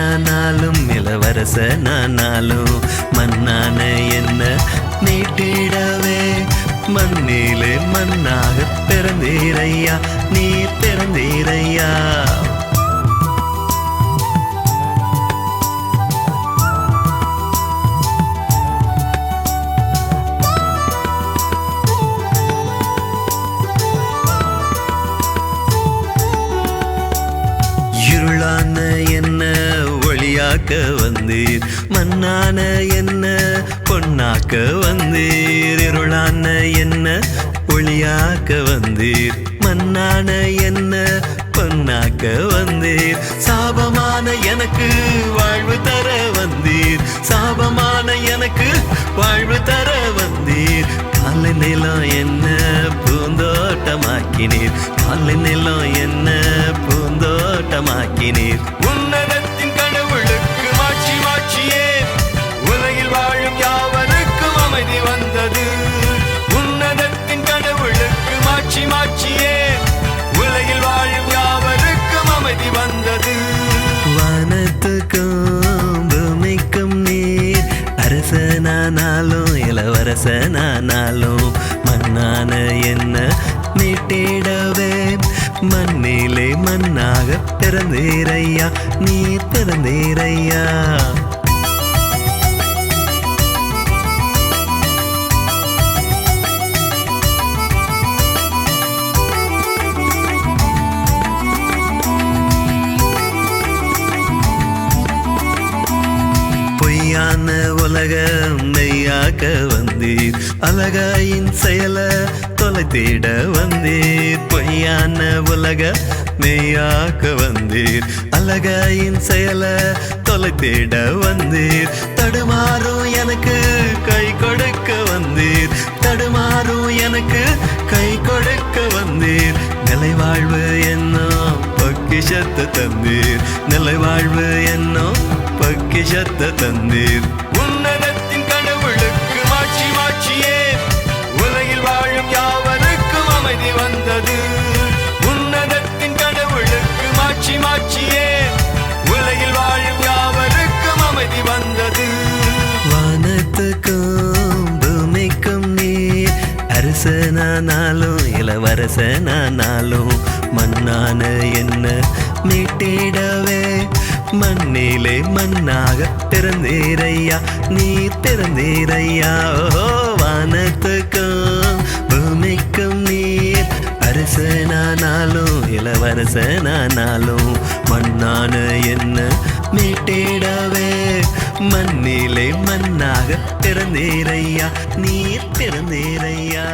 நானானாலும் இளவரச நானாலும் மண்ணான என்ன? நீட்டிடவே மண்ணிலே மண்ணாக பிறந்தீரையா? நீ பிறந்தீரையா? இருளான என்ன? பொன்னாக்க வந்தீர். மண்ணான என்ன பொன்னாக்க வந்தீர். இருளான என்ன ஒளியாக்க வந்தீர். மண்ணான என்ன பொன்னாக்க வந்தீர். சாபமான எனக்கு வாழ்வு தர வந்தீர். சாபமான எனக்கு வாழ்வு தர வந்தீர். காலை நிலம் என்ன பூந்தோட்டமாக்கினீர். காலை நிலம் என்ன பூந்தோட்டமாக்கினீர். உன்னத காட்சியே உலகில் வாழும் யாவருக்கும் அமைதி வந்தது. வானத்துக்கும் பூமிக்கும் நீர். அரசனானாலும் இளவரசனானாலும் மண்ணான என்ன நீட்டிடவே மண்ணிலே மண்ணாக பிறந்தேரையா? நீ பிறந்தேரையா? அழகான உலகம் மெய்யாக்க வந்தீர். அழகாயின் செயல தொலைத்திட வந்தீர். பொய்யான உலக மெய்யாக்க வந்தீர். அழகாயின் செயல தொலைத்திட வந்தீர். தடுமாறும் எனக்கு கை கொடுக்க வந்தீர். தடுமாறும் எனக்கு கை கொடுக்க வந்தீர். நிலை வாழ்வு என்னும் பொக்கிஷத்தை தந்தீர். நிலை வாழ்வு என்னும் பொக்கிஷத்தை தந்தீர். உன்னதத்தின் கடவுளுக்கு மாட்சி மாட்சியே. உலகில் வாழும் யாவருக்கும் அமைதி வந்தது. உன்னதத்தின் கடவுளுக்கு மாட்சி மாட்சியே. உலகில் வாழும் யாவருக்கும் அமைதி வந்தது. வானத்துக்கும் பூமிக்கும் நீர். அரசனானாலும் இளவரசனானாலும் மண்ணான என்ன மீட்டிடவே. மண்ணிலே மண்ணாக பிறந்தீரையா நீ பிறந்தீரையா ஓ வானத்துக்கும் பூமிக்கும் நீர். அரசனானாலும் இளவரசனானாலும் மண்ணான என்ன மீட்டிடவே? மண்ணிலே மண்ணாக பிறந்தீரையா நீர் பிறந்தீரையா